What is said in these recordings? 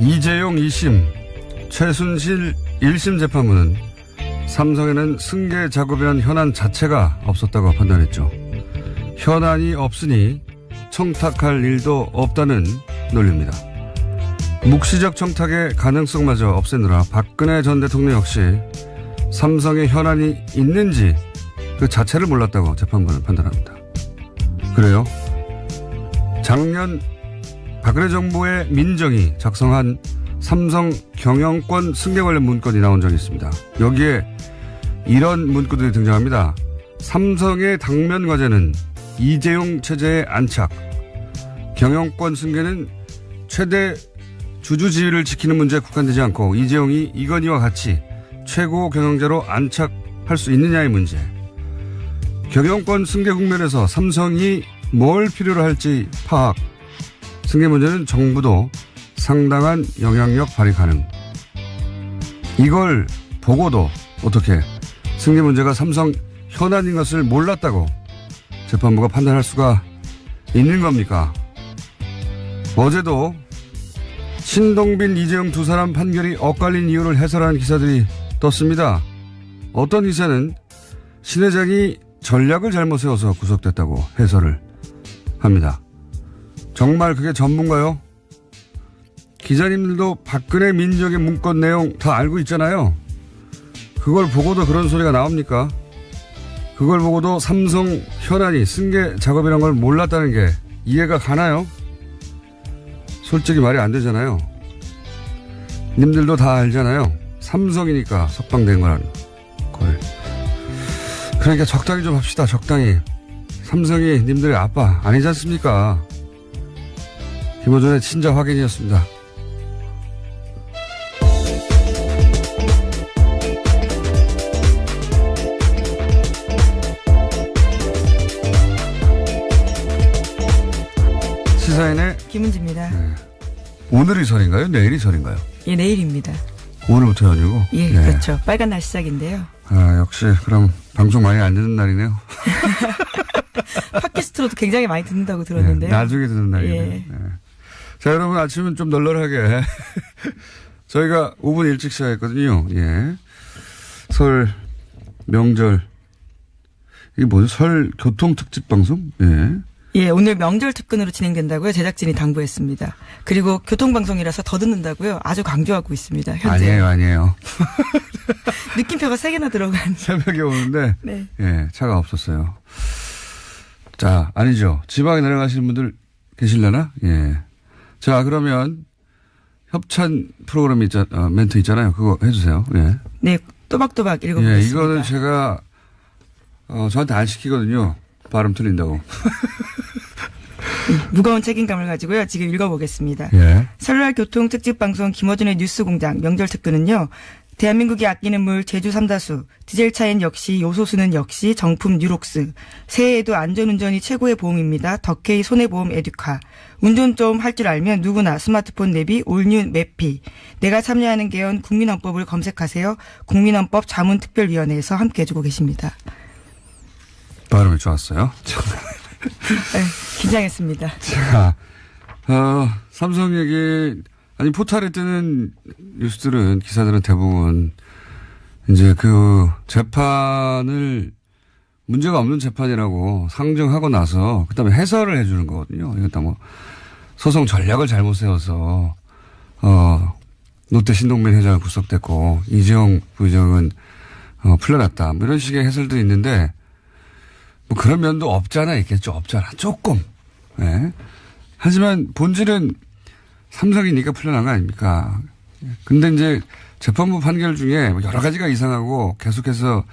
이재용 2심, 최순실 1심 재판부는 삼성에는 승계 작업이란 현안 자체가 없었다고 판단했죠. 현안이 없으니 청탁할 일도 없다는 논리입니다. 묵시적 청탁의 가능성마저 없애느라 박근혜 전 대통령 역시 삼성의 현안이 있는지 그 자체를 몰랐다고 재판부는 판단합니다. 그래요? 작년 박근혜 정부의 민정이 작성한 삼성 경영권 승계 관련 문건이 나온 적이 있습니다. 여기에 이런 문구들이 등장합니다. 삼성의 당면 과제는 이재용 체제의 안착, 경영권 승계는 최대 주주지위를 지키는 문제에 국한되지 않고 이재용이 이건희와 같이 최고 경영자로 안착할 수 있느냐의 문제. 경영권 승계 국면에서 삼성이 뭘 필요로 할지 파악. 승계 문제는 정부도 상당한 영향력 발휘 가능. 이걸 보고도 어떻게 승계 문제가 삼성 현안인 것을 몰랐다고 재판부가 판단할 수가 있는 겁니까? 어제도 신동빈, 이재용 두 사람 판결이 엇갈린 이유를 해설하는 기사들이 떴습니다. 어떤 기사는 신 회장이 전략을 잘못 세워서 구속됐다고 해설을 합니다. 정말 그게 전문가요? 기자님들도 박근혜 민정의 문건 내용 다 알고 있잖아요. 그걸 보고도 그런 소리가 나옵니까? 그걸 보고도 삼성 현안이 승계 작업이란 걸 몰랐다는 게 이해가 가나요? 솔직히 말이 안 되잖아요. 님들도 다 알잖아요. 삼성이니까 석방된 거라는 걸. 그러니까 적당히 좀 합시다. 적당히. 삼성이 님들의 아빠 아니지 않습니까? 김호준의 친자 확인이었습니다. 시사인의 김은지입니다. 오늘이 설인가요? 내일이 설인가요? 예, 내일입니다. 오늘부터 연휴고. 예, 네. 그렇죠. 빨간 날 시작인데요. 아, 역시 그럼 방송 많이 안 듣는 날이네요. 팟캐스트로도 굉장히 많이 듣는다고 들었는데요. 네, 나중에 듣는 날이네요. 예. 네. 자, 여러분 아침은 좀 널널하게. 저희가 5분 일찍 시작했거든요. 예. 설 명절. 이게 뭐죠? 설 교통 특집 방송? 예. 예, 오늘 명절 특근으로 진행된다고요. 제작진이 당부했습니다. 그리고 교통방송이라서 더 듣는다고요. 아주 강조하고 있습니다. 현재. 아니에요, 아니에요. 느낌표가 세 개나 들어간. 새벽에 오는데 네. 예, 차가 없었어요. 자, 아니죠. 지방에 내려가시는 분들 계실려나? 예. 자, 그러면 협찬 프로그램 있잖, 어, 멘트 있잖아요. 그거 해주세요. 예. 네, 또박또박 읽어보겠습니다. 예, 이거는 제가, 어, 저한테 안 시키거든요. 발음 틀린다고. 무거운 책임감을 가지고요. 지금 읽어보겠습니다. 예. 설날 교통 특집 방송 김어준의 뉴스 공장 명절 특근은요. 대한민국이 아끼는 물 제주 삼다수, 디젤 차엔 역시 요소수는 역시 정품 뉴록스. 새해에도 안전운전이 최고의 보험입니다. 덕케이 손해보험 에듀카. 운전 좀 할 줄 알면 누구나 스마트폰 내비 올뉴 매피. 내가 참여하는 개헌 국민헌법을 검색하세요. 국민헌법 자문특별위원회에서 함께 해주고 계십니다. 발음이 좋았어요. 네, 긴장했습니다. 자, 어, 삼성 얘기, 아니, 포탈에 뜨는 뉴스들은, 기사들은 대부분, 이제 그 재판을 문제가 없는 재판이라고 상정하고 나서, 그 다음에 해설을 해주는 거거든요. 다 뭐, 소송 전략을 잘못 세워서, 어, 롯데 신동빈 회장은 구속됐고, 이재용 부회장은, 어, 풀려났다. 뭐 이런 식의 해설도 있는데, 뭐 그런 면도 없잖아 있겠죠. 없잖아. 조금. 예. 하지만 본질은 삼성이니까 풀려난 거 아닙니까? 근데 이제 재판부 판결 중에 뭐 여러 가지가 이상하고 계속해서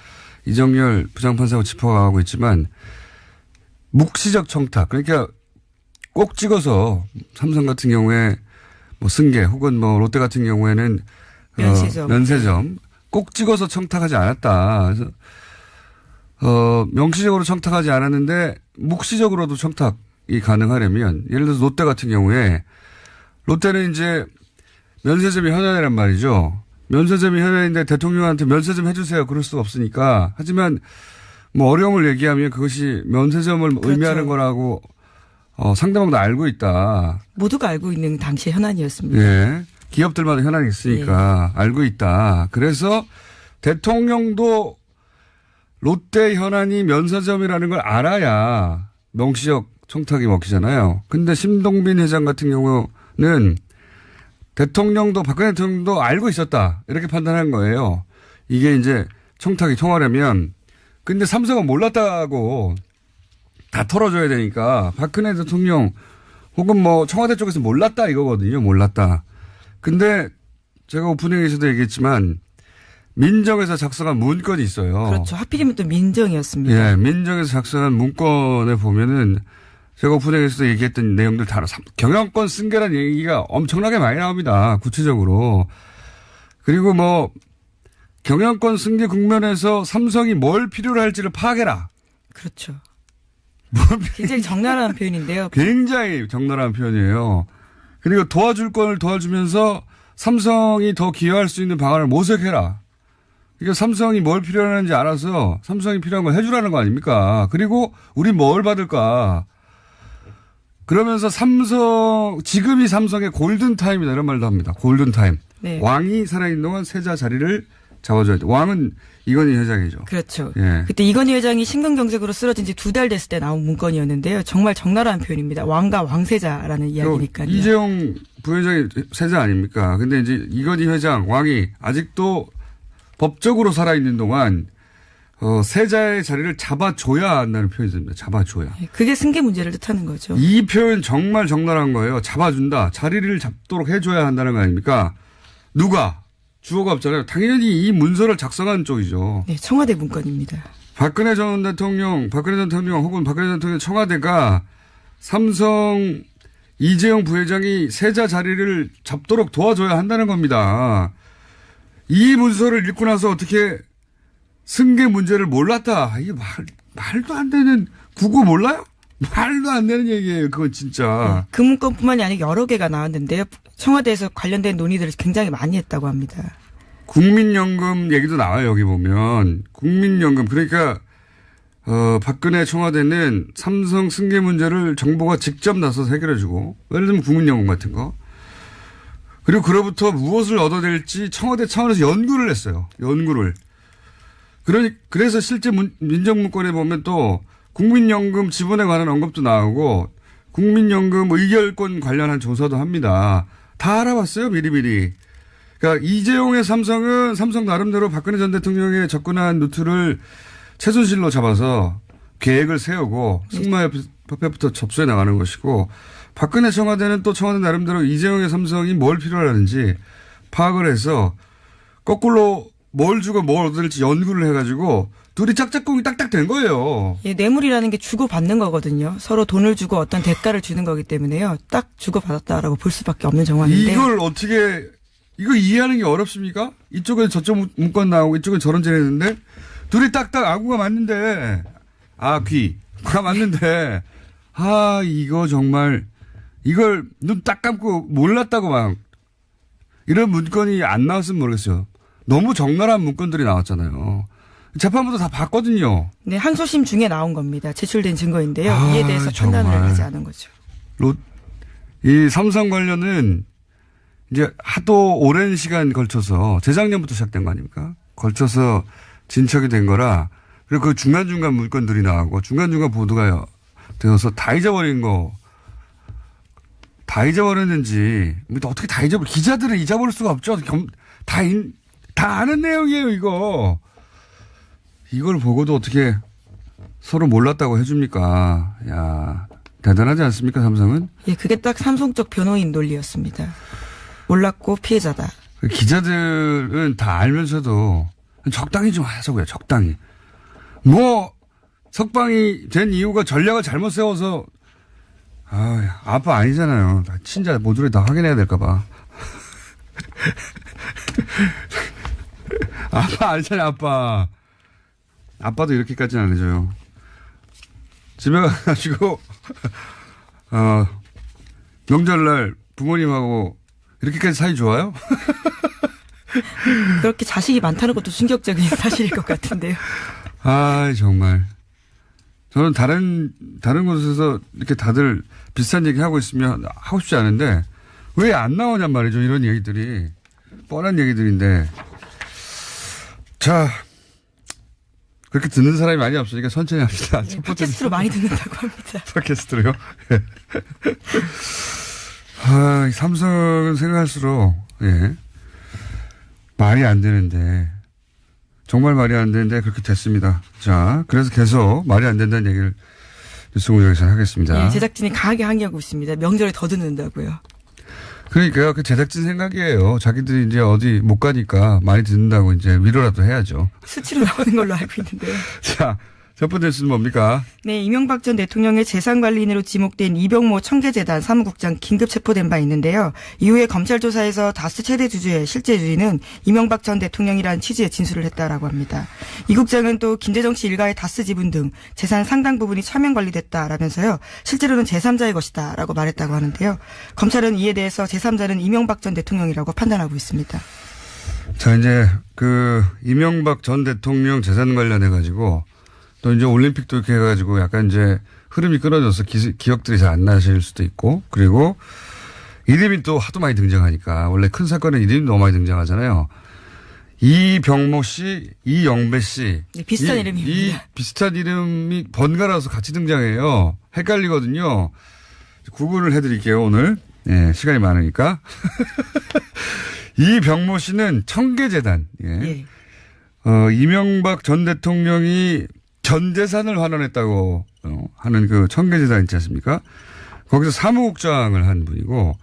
이정열 부장판사하고 짚어가고 있지만 묵시적 청탁. 그러니까 꼭 찍어서 삼성 같은 경우에 뭐 승계 혹은 뭐 롯데 같은 경우에는 면세점. 어, 면세점 꼭 찍어서 청탁하지 않았다. 그래서 어, 명시적으로 청탁하지 않았는데 묵시적으로도 청탁이 가능하려면 예를 들어서 롯데 같은 경우에 롯데는 이제 면세점이 현안이란 말이죠. 면세점이 현안인데 대통령한테 면세점 해주세요. 그럴 수가 없으니까. 하지만 뭐 어려움을 얘기하면 그것이 면세점을 의미하는 거라고 어, 상대방도 알고 있다. 모두가 알고 있는 당시의 현안이었습니다. 예. 기업들마다 현안이 있으니까 알고 있다. 그래서 대통령도 롯데 현안이 면사점이라는 걸 알아야 명시적 청탁이 먹히잖아요. 근데 심동빈 회장 같은 경우 는 대통령도 박근혜 대통령도 알고 있었다. 이렇게 판단한 거예요. 이게 이제 청탁이 통하려면 근데 삼성은 몰랐다고 다 털어줘야 되니까 박근혜 대통령 혹은 뭐 청와대 쪽에서 몰랐다 이거거든요. 몰랐다. 근데 제가 오프닝에서도 얘기했지만 민정에서 작성한 문건이 있어요. 그렇죠. 하필이면 또 민정이었습니다. 예, 민정에서 작성한 문건에 보면은 제가 오프닝에서도 얘기했던 내용들 다 삼- 경영권 승계란 얘기가 엄청나게 많이 나옵니다. 구체적으로. 그리고 뭐 경영권 승계 국면에서 삼성이 뭘 필요로 할지를 파악해라. 그렇죠. 굉장히 적나라한 표현인데요. 굉장히 적나라한 표현이에요. 그리고 도와줄 건을 도와주면서 삼성이 더 기여할 수 있는 방안을 모색해라. 그러니까 삼성이 뭘 필요하는지 알아서 삼성이 필요한 걸 해주라는 거 아닙니까? 그리고 우리 뭘 받을까? 그러면서 삼성, 지금이 삼성의 골든 타임이다. 이런 말도 합니다. 골든 타임. 네. 왕이 살아있는 동안 세자 자리를 잡아줘야 돼. 왕은 이건희 회장이죠. 그렇죠. 예. 그때 이건희 회장이 심근경색으로 쓰러진 지 두 달 됐을 때 나온 문건이었는데요. 정말 적나라한 표현입니다. 왕과 왕세자라는 이야기니까요. 이재용 부회장이 세자 아닙니까? 근데 이제 이건희 회장, 왕이 아직도 법적으로 살아있는 동안 어, 세자의 자리를 잡아줘야 한다는 표현이 듭니다. 잡아줘야. 예, 그게 승계 문제를 뜻하는 거죠. 이 표현 정말 적나라한 거예요. 잡아준다. 자리를 잡도록 해줘야 한다는 거 아닙니까? 누가? 주어가 없잖아요. 당연히 이 문서를 작성한 쪽이죠. 네, 청와대 문건입니다. 박근혜 전 대통령, 박근혜 전 대통령 혹은 박근혜 전 대통령 청와대가 삼성 이재용 부회장이 세자 자리를 잡도록 도와줘야 한다는 겁니다. 이 문서를 읽고 나서 어떻게 승계 문제를 몰랐다. 이게 말, 말도 안 되는, 국어 몰라요? 말도 안 되는 얘기예요. 그건 진짜. 그 문건뿐만이 아니라 여러 개가 나왔는데요. 청와대에서 관련된 논의들을 굉장히 많이 했다고 합니다. 국민연금 얘기도 나와요, 여기 보면. 국민연금. 그러니까, 어, 박근혜 청와대는 삼성 승계 문제를 정부가 직접 나서서 해결해주고, 예를 들면 국민연금 같은 거. 그리고 그로부터 무엇을 얻어낼지 청와대 차원에서 연구를 했어요. 연구를. 그러니, 그래서 실제 문, 민정문건에 보면 또 국민연금 지분에 관한 언급도 나오고, 국민연금 의결권 관련한 조사도 합니다. 다 알아봤어요, 미리미리. 그러니까 이재용의 삼성은 삼성 나름대로 박근혜 전 대통령의 접근한 루트를 최순실로 잡아서 계획을 세우고 승마협회부터 접수해 나가는 것이고 박근혜 청와대는 또 청와대 나름대로 이재용의 삼성이 뭘 필요로 하는지 파악을 해서 거꾸로 뭘 주고 뭘 얻을지 연구를 해가지고 둘이 짝짝꿍이 딱딱 된 거예요. 예, 뇌물이라는 게 주고받는 거거든요. 서로 돈을 주고 어떤 대가를 주는 거기 때문에요. 딱 주고받았다라고 볼 수밖에 없는 정황인데. 이걸 어떻게 이거 이해하는 게 어렵습니까? 이쪽에 저쪽 문건 나오고 이쪽에 저런 지냈는데 둘이 딱딱 아구가 맞는데 아 귀 가 맞는데 아 이거 정말 이걸 눈 딱 감고 몰랐다고 막 이런 문건이 안 나왔으면 모르겠어요. 너무 적나라한 문건들이 나왔잖아요. 재판부도 다 봤거든요. 네, 항소심 중에 나온 겁니다. 제출된 증거인데요. 아, 이에 대해서 정말. 판단을 하지 않은 거죠. 로, 이 삼성 관련은 이제 하도 오랜 시간 걸쳐서 재작년부터 시작된 거 아닙니까? 걸쳐서 진척이 된 거라 그리고 그 중간중간 물건들이 나오고 중간중간 보도가 되어서 다 잊어버린 거. 다 잊어버렸는지, 뭐 어떻게 다 잊어버, 기자들은 잊어버릴 수가 없죠. 겸- 다, 인- 다 아는 내용이에요, 이거. 이걸 보고도 어떻게 서로 몰랐다고 해줍니까? 야 대단하지 않습니까, 삼성은? 예, 그게 딱 삼성적 변호인 논리였습니다. 몰랐고 피해자다. 기자들은 다 알면서도 적당히 좀 하자고요, 적당히. 뭐, 석방이 된 이유가 전략을 잘못 세워서, 아, 아빠 아니잖아요. 다 친자 모두를 다 확인해야 될까봐. 아빠 아니잖아요, 아빠. 아빠도 이렇게까지는 안 해줘요. 집에 가가지고, 어, 명절날 부모님하고 이렇게까지 사이 좋아요? 그렇게 자식이 많다는 것도 충격적인 사실일 것 같은데요. 아, 정말. 저는 다른, 다른 곳에서 이렇게 다들 비슷한 얘기 하고 있으면 하고 싶지 않은데, 왜 안 나오냔 말이죠. 이런 얘기들이. 뻔한 얘기들인데. 자. 그렇게 듣는 사람이 많이 없으니까 천천히 합시다. 첫 번째 팟캐스트로 많이 듣는다고 합니다. 팟캐스트로요? 예. 아, 이 삼성은 생각할수록, 예. 말이 안 되는데, 정말 말이 안 되는데 그렇게 됐습니다. 자, 그래서 계속 말이 안 된다는 얘기를 뉴스 공장에서 하겠습니다. 예, 제작진이 강하게 항의하고 있습니다. 명절에 더 듣는다고요. 그러니까요. 그 제작진 생각이에요. 자기들이 이제 어디 못 가니까 많이 듣는다고 이제 위로라도 해야죠. 수치로 나오는 걸로 알고 있는데요. 자, 첫 번째 뉴스는 뭡니까? 네, 이명박 전 대통령의 재산관리인으로 지목된 이병모 청계재단 사무국장 긴급 체포된 바 있는데요. 이후에 검찰 조사에서 다스 최대 주주의 실제 주인은 이명박 전 대통령이라는 취지의 진술을 했다라고 합니다. 이 국장은 또 김대정 씨 일가의 다스 지분 등 재산 상당 부분이 차명 관리됐다라면서요. 실제로는 제3자의 것이다라고 말했다고 하는데요. 검찰은 이에 대해서 제3자는 이명박 전 대통령이라고 판단하고 있습니다. 자, 이제 그 이명박 전 대통령 재산 관련해 가지고 또 이제 올림픽도 이렇게 해가지고 약간 이제 흐름이 끊어져서 기, 기억들이 잘 안 나실 수도 있고 그리고 이름이 또 하도 많이 등장하니까 원래 큰 사건은 이름이 너무 많이 등장하잖아요. 이병모 씨, 이영배 씨. 네, 비슷한 이, 이름입니다. 이 비슷한 이름이 번갈아서 같이 등장해요. 헷갈리거든요. 구분을 해드릴게요, 오늘. 예, 시간이 많으니까. 이병모 씨는 청계재단. 예. 예. 어, 이명박 전 대통령이 전 재산을 환원했다고 어, 하는 그 청계재단 있지 않습니까? 거기서 사무국장을 한 분이고,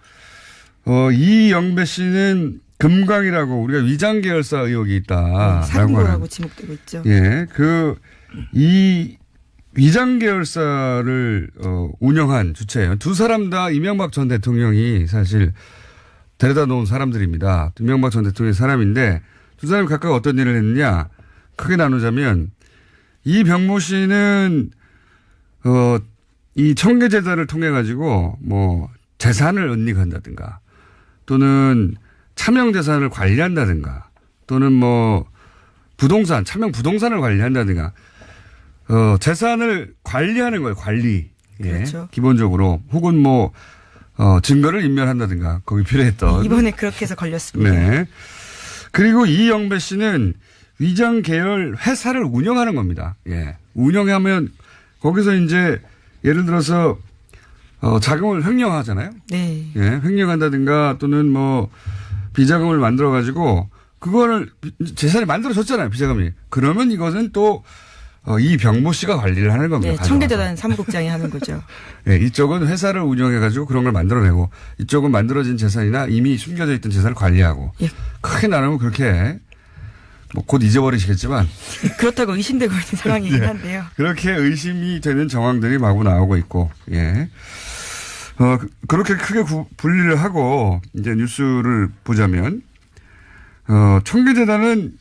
어, 이영배 씨는 금강이라고 우리가 위장 계열사 의혹이 있다라고 사금고라고 하는. 지목되고 있죠. 예, 그, 이 위장 계열사를, 어, 운영한 주체예요. 두 사람 다 이명박 전 대통령이 사실 데려다 놓은 사람들입니다. 이명박 전 대통령의 사람인데 두 사람이 각각 어떤 일을 했느냐 크게 나누자면 이 병모 씨는 어, 이 청계재단을 통해 가지고 뭐 재산을 은닉한다든가 또는 차명 재산을 관리한다든가 또는 뭐 부동산 차명 부동산을 관리한다든가 어, 재산을 관리하는 거예요 관리 예. 그렇죠. 기본적으로 혹은 뭐 어, 증거를 인멸한다든가 거기 필요했던 이번에 그렇게 해서 걸렸습니다. 네. 그리고 이영배 씨는 위장 계열 회사를 운영하는 겁니다. 예. 운영하면 거기서 이제 예를 들어서 어, 자금을 횡령하잖아요. 네. 예. 횡령한다든가 또는 뭐 비자금을 만들어 가지고 그거를 비- 재산이 만들어졌잖아요. 비자금이. 그러면 이것은 또 어, 이 병모 씨가 관리를 하는 겁니다. 네. 청계재단 사무국장이 하는 거죠. 예, 이쪽은 회사를 운영해가지고 그런 걸 만들어내고 이쪽은 만들어진 재산이나 이미 숨겨져 있던 재산을 관리하고 예. 크게 나누면 그렇게 뭐 곧 잊어버리시겠지만 그렇다고 의심되고 있는 상황이긴 예. 한데요. 그렇게 의심이 되는 정황들이 마구 나오고 있고 예. 어, 그- 그렇게 크게 구- 분리를 하고 이제 뉴스를 보자면 어, 청계재단은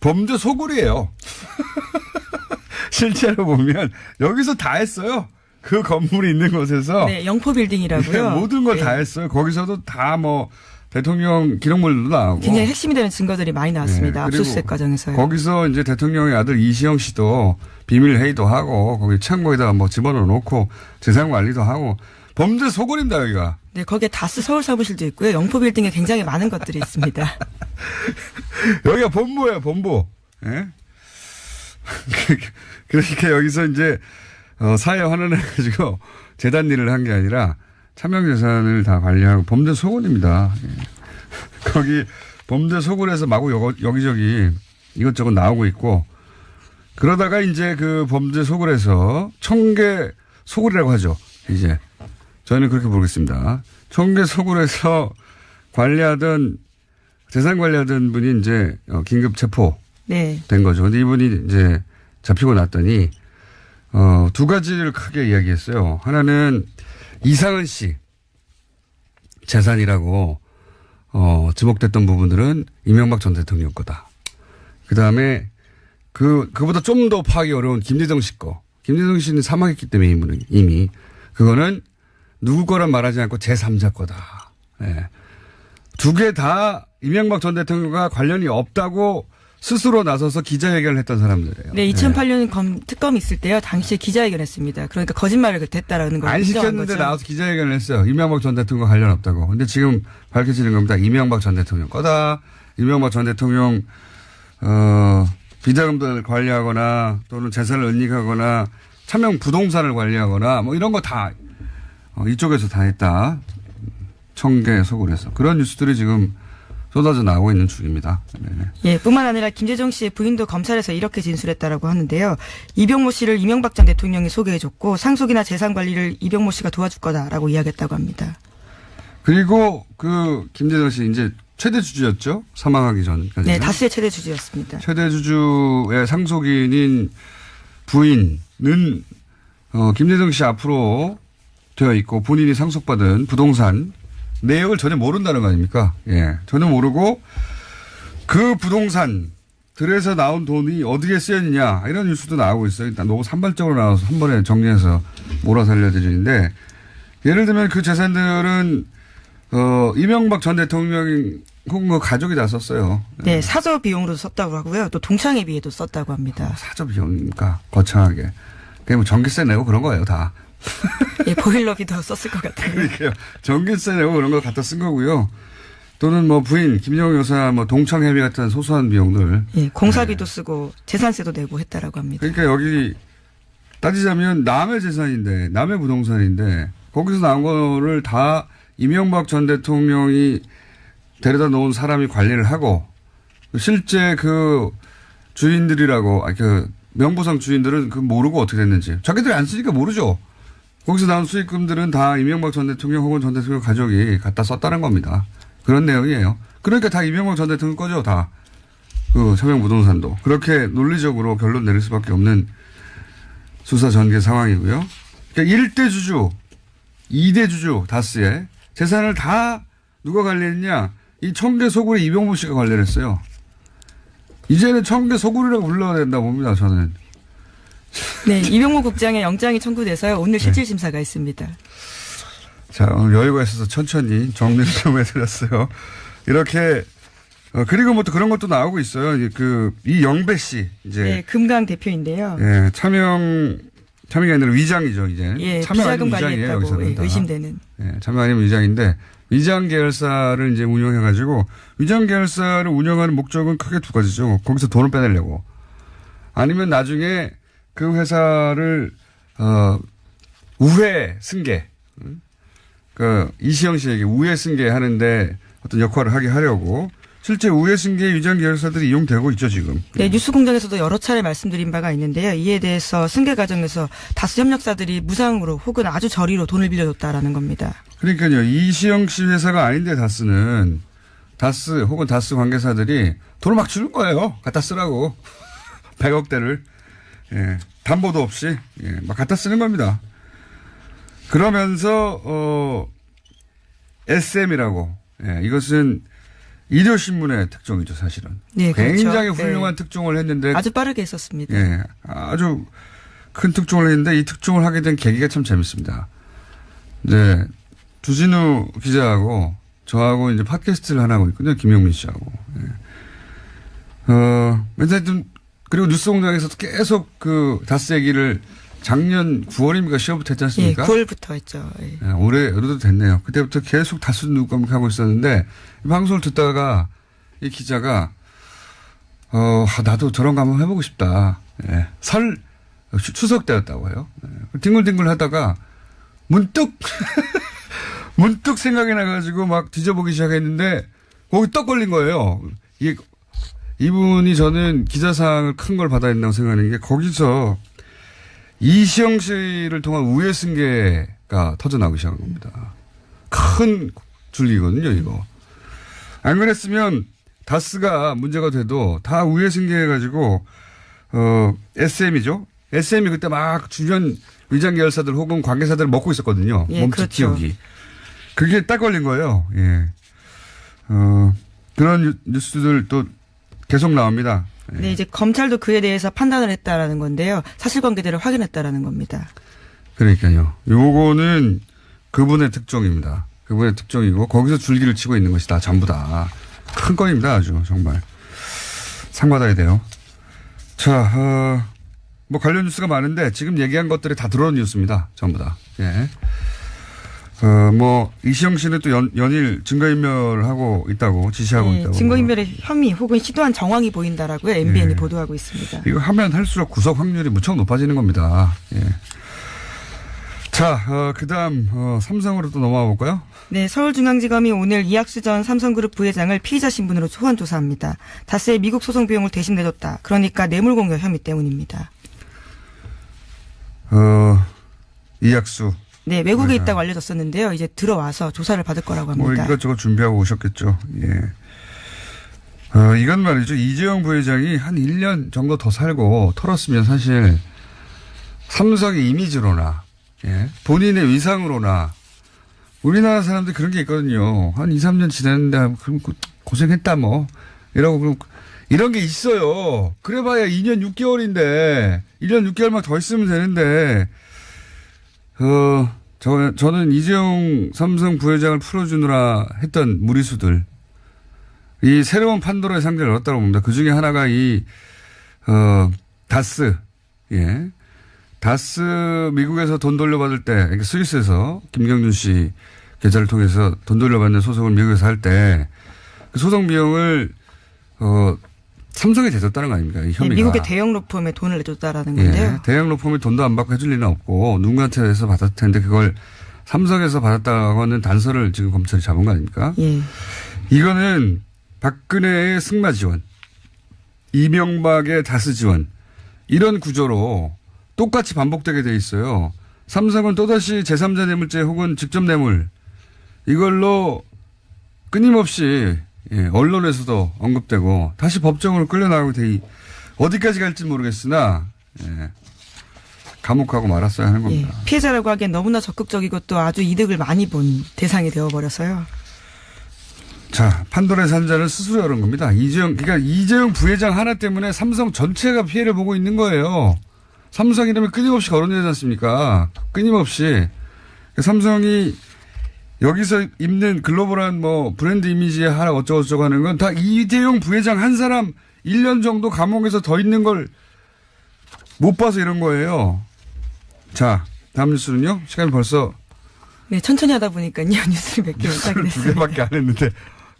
범죄 소굴이에요. 실제로 보면 여기서 다 했어요. 그 건물이 있는 곳에서 네, 영포 빌딩이라고요. 네, 모든 걸다 네. 했어요. 거기서도 다 뭐 대통령 기록물도 나오고. 굉장히 핵심이 되는 증거들이 많이 나왔습니다. 네, 압수수색 과정에서요. 거기서 이제 대통령의 아들 이시영 씨도 비밀 회의도 하고 거기 창고에다가 뭐 집어넣어 놓고 재산 관리도 하고 범죄 소굴입니다 여기가. 네, 거기에 다스 서울 사무실도 있고요. 영포 빌딩에 굉장히 많은 것들이 있습니다. 여기가 본부예요 본부. 예? 그러니까 여기서 이제 어, 사회 환원해 가지고 재단 일을 한 게 아니라 차명 재산을 다 관리하고 범죄 소굴입니다. 예. 거기 범죄 소굴에서 마구 여기저기 이것저것 나오고 있고 그러다가 이제 그 범죄 소굴에서 청계 소굴이라고 하죠. 이제 저희는 그렇게 부르겠습니다. 청계 소굴에서 관리하던 재산 관리하던 분이 이제 어, 긴급 체포 네. 된 거죠. 근데 이분이 이제 잡히고 났더니 어, 두 가지를 크게 이야기했어요. 하나는 이상은 씨 재산이라고 어, 지목됐던 부분들은 이명박 전 대통령 거다. 그 다음에 그, 그보다 좀 더 파악이 어려운 김대정 씨 거. 김대정 씨는 사망했기 때문에 이분은 이미. 그거는 누구 거란 말하지 않고 제3자 거다. 예. 두개 다 이명박 전 대통령과 관련이 없다고 스스로 나서서 기자회견을 했던 사람들이에요. 네, 2008년 검, 특검 있을 때요. 당시에 기자회견했습니다. 그러니까 거짓말을 됐다라는 걸 안 시켰는데. 나와서 기자회견을 했어요. 이명박 전 대통령 관련 없다고. 근데 지금 밝혀지는 겁니다. 이명박 전 대통령 거다. 이명박 전 대통령 어 비자금들 관리하거나 또는 재산을 은닉하거나 차명 부동산을 관리하거나 뭐 이런 거다 어, 이쪽에서 다 했다. 청계 속을해서 그런 뉴스들이 지금 쏟아져 나오고 있는 중입니다. 네. 예, 뿐만 아니라 김재정 씨의 부인도 검찰에서 이렇게 진술했다라고 하는데요. 이병모 씨를 이명박 전 대통령이 소개해줬고 상속이나 재산 관리를 이병모 씨가 도와줄 거다라고 이야기했다고 합니다. 그리고 그 김재정 씨 이제 최대 주주였죠. 사망하기 전까지. 네, 다수의 최대 주주였습니다. 최대 주주의 상속인인 부인은 어, 김대중 씨 앞으로 되어 있고 본인이 상속받은 부동산 내역을 전혀 모른다는 거 아닙니까? 예. 전혀 모르고 그 부동산 들에서 나온 돈이 어디에 쓰였느냐 이런 뉴스도 나오고 있어요. 일단 너무 산발적으로 나와서 한 번에 정리해서 몰아서 알려드리는데 예를 들면 그 재산들은 어, 이명박 전 대통령 혹은 그 가족이 다 썼어요. 네, 사저 비용으로 썼다고 하고요. 또 동창회 비에도 썼다고 합니다. 사저 비용이니까 거창하게. 그냥 뭐 전기세 내고 그런 거예요, 다. 예, 보일러비도 썼을 것 같아요. 그러니까요. 전기세 내고 그런 거 갖다 쓴 거고요. 또는 뭐 부인, 김영호 여사 뭐 동창회비 같은 소소한 비용들. 예, 공사비도 쓰고 재산세도 내고 했다라고 합니다. 그러니까 여기 따지자면 남의 재산인데, 남의 부동산인데, 거기서 나온 거를 다 이명박 전 대통령이 데려다 놓은 사람이 관리를 하고, 실제 그 주인들이라고, 아, 그 명부상 주인들은 그 모르고 어떻게 됐는지. 자기들이 안 쓰니까 모르죠. 거기서 나온 수익금들은 다 이명박 전 대통령 혹은 전 대통령 가족이 갖다 썼다는 겁니다. 그런 내용이에요. 그러니까 다 이명박 전 대통령 거죠, 다. 그 서명 부동산도. 그렇게 논리적으로 결론 내릴 수밖에 없는 수사 전개 상황이고요. 그러니까 1대 주주, 2대 주주 다스의 재산을 다 누가 관리했냐? 이 청계 소굴의 이병무 씨가 관리를 했어요. 이제는 청계 소굴이라고 불러야 된다 봅니다, 저는. 네, 이병모 국장의 영장이 청구돼서요. 오늘 실질 심사가 있습니다. 자, 오늘 여유가 있어서 천천히 정리를 좀 해드렸어요. 이렇게, 어, 그리고 뭐 또 그런 것도 나오고 있어요. 그, 이영배 씨, 이제. 네, 금강 대표인데요. 예, 차명, 차명이 아니라 위장이죠, 이제. 예, 차명 아니면 위장이에요, 여기서는 예, 다. 의심되는. 예, 차명 아니면 위장인데, 위장 계열사를 이제 운영해가지고, 위장 계열사를 운영하는 목적은 크게 두 가지죠. 거기서 돈을 빼내려고. 아니면 나중에 그 회사를, 어, 우회 승계. 음? 그, 이시영 씨에게 우회 승계 하는데 어떤 역할을 하게 하려고. 실제 우회 승계 위장 계열사들이 이용되고 있죠, 지금. 네, 뉴스 공장에서도 여러 차례 말씀드린 바가 있는데요. 이에 대해서 승계 과정에서 다수 협력사들이 무상으로 혹은 아주 저리로 돈을 빌려줬다라는 겁니다. 그러니까요. 이시영 씨 회사가 아닌데 다스는 다스 혹은 다스 관계사들이 돈을 막 주는 거예요. 갖다 쓰라고. 100억 대를. 예. 담보도 없이 예. 막 갖다 쓰는 겁니다. 그러면서 어 SM이라고. 예. 이것은 일요신문의 특종이죠, 사실은. 네, 그렇죠. 굉장히 네. 훌륭한 특종을 했는데 아주 빠르게 했었습니다. 예, 아주 큰 특종을 했는데 이 특종을 하게 된 계기가 참 재밌습니다. 이제 주진우 기자하고 저하고 이제 팟캐스트를 하나 하고 있거든요. 김영민 씨하고. 예. 어, 맨날 좀 그리고 뉴스 공장에서도 계속 그 다스 얘기를 작년 9월입니까 10월부터 했지 예, 않습니까? 9월부터 했죠. 예. 예, 올해 여름도 됐네요. 그때부터 계속 다수 누감 하고 있었는데 이 방송을 듣다가 이 기자가 어 아, 나도 저런 거 한번 해보고 싶다. 예, 설 추- 추석 때였다고 해요. 예, 뒹굴뒹굴 하다가 문득 문득 생각이 나가지고 막 뒤져보기 시작했는데 거기 떡 걸린 거예요. 이게 이분이 저는 기자상을 큰 걸 받아야 된다고 생각하는 게 거기서 이시영 씨를 통한 우회 승계가 터져나오기 시작한 겁니다. 큰 줄기거든요, 이거. 안 그랬으면 다스가 문제가 돼도 다 우회 승계해가지고, 어, SM이죠? SM이 그때 막 주변 위장 계열사들 혹은 관계사들을 먹고 있었거든요. 예, 몸집 그렇죠. 기억이. 그게 딱 걸린 거예요. 예. 어, 그런 뉴- 뉴스들 또 계속 나옵니다. 예. 네, 이제 검찰도 그에 대해서 판단을 했다라는 건데요. 사실관계들을 확인했다라는 겁니다. 그러니까요. 요거는 그분의 특종입니다. 그분의 특종이고 거기서 줄기를 치고 있는 것이다. 전부 다. 큰 건입니다. 아주 정말. 상 받아야 돼요. 자, 어, 뭐 관련 뉴스가 많은데 지금 얘기한 것들이 다 들어온 뉴스입니다. 전부 다. 예. 어, 뭐, 이시영 씨는 또 연, 연일 증거인멸하고 있다고 지시하고 네, 있다고. 증거인멸의 혐의 혹은 시도한 정황이 보인다라고요. MBN이 예. 보도하고 있습니다. 이거 하면 할수록 구속 확률이 무척 높아지는 겁니다. 예. 자, 어, 그 다음, 어, 삼성으로 또 넘어가 볼까요? 네, 서울중앙지검이 오늘 이학수 전 삼성그룹 부회장을 피의자 신분으로 소환 조사합니다. 다스의 미국 소송 비용을 대신 내줬다. 그러니까 뇌물공여 혐의 때문입니다. 어, 이학수. 네, 외국에 네. 있다고 알려졌었는데요. 이제 들어와서 조사를 받을 거라고 뭐 합니다. 이것저것 준비하고 오셨겠죠. 예. 어, 이건 말이죠. 이재용 부회장이 한 1년 정도 더 살고 털었으면 사실 삼성의 이미지로나, 예. 본인의 위상으로나 우리나라 사람들 그런 게 있거든요. 한 2, 3년 지났는데 아, 그럼 고- 고생했다 뭐. 이러고 그럼 이런 게 있어요. 그래봐야 2년 6개월인데 1년 6개월만 더 있으면 되는데 어, 저, 저는 이재용 삼성 부회장을 풀어주느라 했던 무리수들, 이 새로운 판도라의 상자를 열었다고 봅니다. 그 중에 하나가 이, 어, 다스, 예. 다스 미국에서 돈 돌려받을 때, 그러니까 스위스에서 김경준 씨 계좌를 통해서 돈 돌려받는 소송을 미국에서 할 때, 그 소송 비용을, 어, 삼성에 대줬다는 거 아닙니까? 이 네, 혐의가. 미국의 대형 로펌에 돈을 내줬다라는 건데요. 예, 대형 로펌이 돈도 안 받고 해줄 리는 없고 누군가한테서 받았을 텐데 그걸 삼성에서 받았다고는 단서를 지금 검찰이 잡은 거 아닙니까? 예. 이거는 박근혜의 승마 지원, 이명박의 다스 지원 이런 구조로 똑같이 반복되게 돼 있어요. 삼성은 또다시 제3자 뇌물죄 혹은 직접 뇌물 이걸로 끊임없이 예, 언론에서도 언급되고 다시 법정으로 끌려나가고 돼 있- 어디까지 갈지 모르겠으나 예, 감옥하고 말았어야 하는 예. 겁니다. 피해자라고 하기엔 너무나 적극적이고 또 아주 이득을 많이 본 대상이 되어버려서요. 자, 판도라의 산자는 스스로 열은 겁니다. 이재용, 그러니까 이재용 부회장 하나 때문에 삼성 전체가 피해를 보고 있는 거예요. 삼성 이름이 끊임없이 거론되지 않습니까? 끊임없이. 삼성이 여기서 입는 글로벌한 뭐 브랜드 이미지에 하나 어쩌고저쩌고 하는 건 다 이재용 부회장 한 사람 1년 정도 감옥에서 더 있는 걸 못 봐서 이런 거예요. 자, 다음 뉴스는요? 시간이 벌써 네, 천천히 하다 보니까요. 뉴스를 몇 개 못 하게 두 됐어요. 개밖에 안 했는데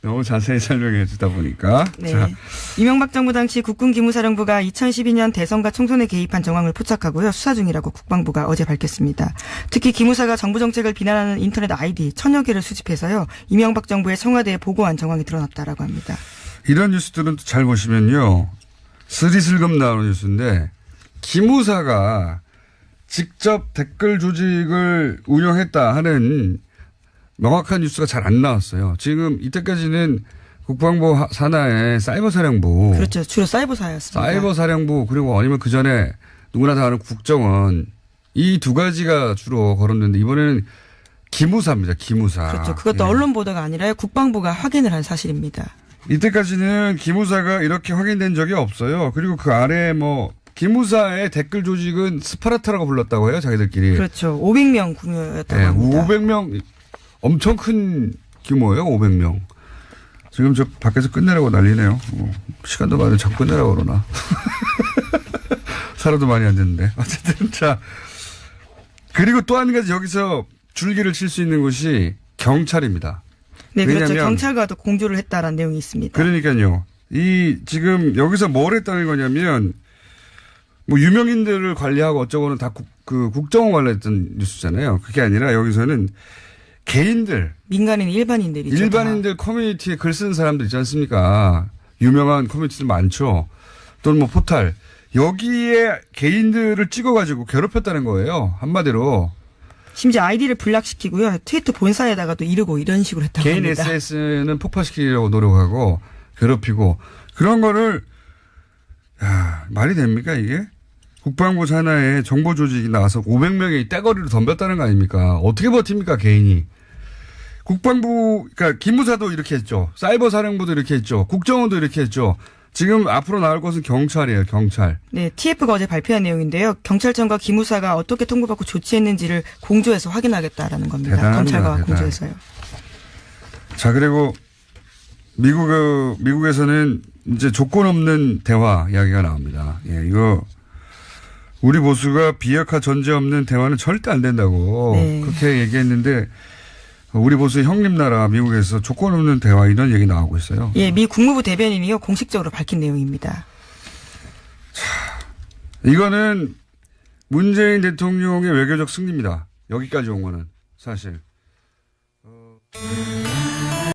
너무 자세히 설명해 주다 보니까. 네. 자, 이명박 정부 당시 국군기무사령부가 2012년 대선과 총선에 개입한 정황을 포착하고요. 수사 중이라고 국방부가 어제 밝혔습니다. 특히 기무사가 정부 정책을 비난하는 인터넷 아이디 천여 개를 수집해서요. 이명박 정부의 청와대에 보고한 정황이 드러났다라고 합니다. 이런 뉴스들은 또잘 보시면요. 스리슬금 나오는 뉴스인데 기무사가 직접 댓글 조직을 운영했다 하는 명확한 뉴스가 잘 안 나왔어요. 지금 이때까지는 국방부 하- 산하의 사이버 사령부, 그렇죠. 주로 사이버 사였습니다. 사이버 사령부 그리고 아니면 그 전에 누구나 다 아는 국정원 이 두 가지가 주로 거론됐는데 이번에는 기무사입니다. 기무사. 그렇죠. 그것도 예. 언론 보도가 아니라 국방부가 확인을 한 사실입니다. 이때까지는 기무사가 이렇게 확인된 적이 없어요. 그리고 그 아래 뭐 기무사의 댓글 조직은 스파르타라고 불렀다고 해요. 자기들끼리. 그렇죠. 500명 구매였다고 예, 합니다. 500명 엄청 큰 규모예요. 500명. 지금 저 밖에서 끝내라고 난리네요. 어, 시간도 많은데 자꾸 끝내라고 그러나. 살아도 많이 안 됐는데. 어쨌든 자. 그리고 또 한 가지 여기서 줄기를 칠 수 있는 곳이 경찰입니다. 네, 그렇죠. 경찰과도 공조를 했다라는 내용이 있습니다. 그러니까요. 이 지금 여기서 뭘 했다는 거냐면 뭐 유명인들을 관리하고 어쩌고는 다 국, 그 국정원 관리했던 뉴스잖아요. 그게 아니라 여기서는 개인들, 민간인 일반인들이죠. 다. 일반인들 커뮤니티에 글 쓰는 사람들 있지 않습니까? 유명한 커뮤니티들 많죠. 또는 뭐 포탈. 여기에 개인들을 찍어가지고 괴롭혔다는 거예요. 한마디로. 심지어 아이디를 블락시키고요. 트위터 본사에다가도 이르고 이런 식으로 했다고 개인 합니다. SNS는 폭파시키려고 노력하고 괴롭히고 그런 거를 야, 말이 됩니까 이게? 국방부 산하에 정보 조직이 나와서 500명이 떼거리로 덤볐다는 거 아닙니까? 어떻게 버팁니까 개인이? 국방부 그러니까 기무사도 이렇게 했죠. 사이버 사령부도 이렇게 했죠. 국정원도 이렇게 했죠. 지금 앞으로 나올 것은 경찰이에요. 경찰. 네, TF가 어제 발표한 내용인데요. 경찰청과 기무사가 어떻게 통보받고 조치했는지를 공조해서 확인하겠다라는 겁니다. 대단합니다. 검찰과 대단. 공조해서요. 자 그리고 미국, 어, 미국에서는 이제 조건 없는 대화 이야기가 나옵니다. 예, 이거 우리 보수가 비핵화 전제 없는 대화는 절대 안 된다고 네. 그렇게 얘기했는데 우리 보수 형님 나라 미국에서 조건 없는 대화 이런 얘기 나오고 있어요. 예, 미 국무부 대변인이요 공식적으로 밝힌 내용입니다. 이거는 문재인 대통령의 외교적 승리입니다. 여기까지 온 거는 사실.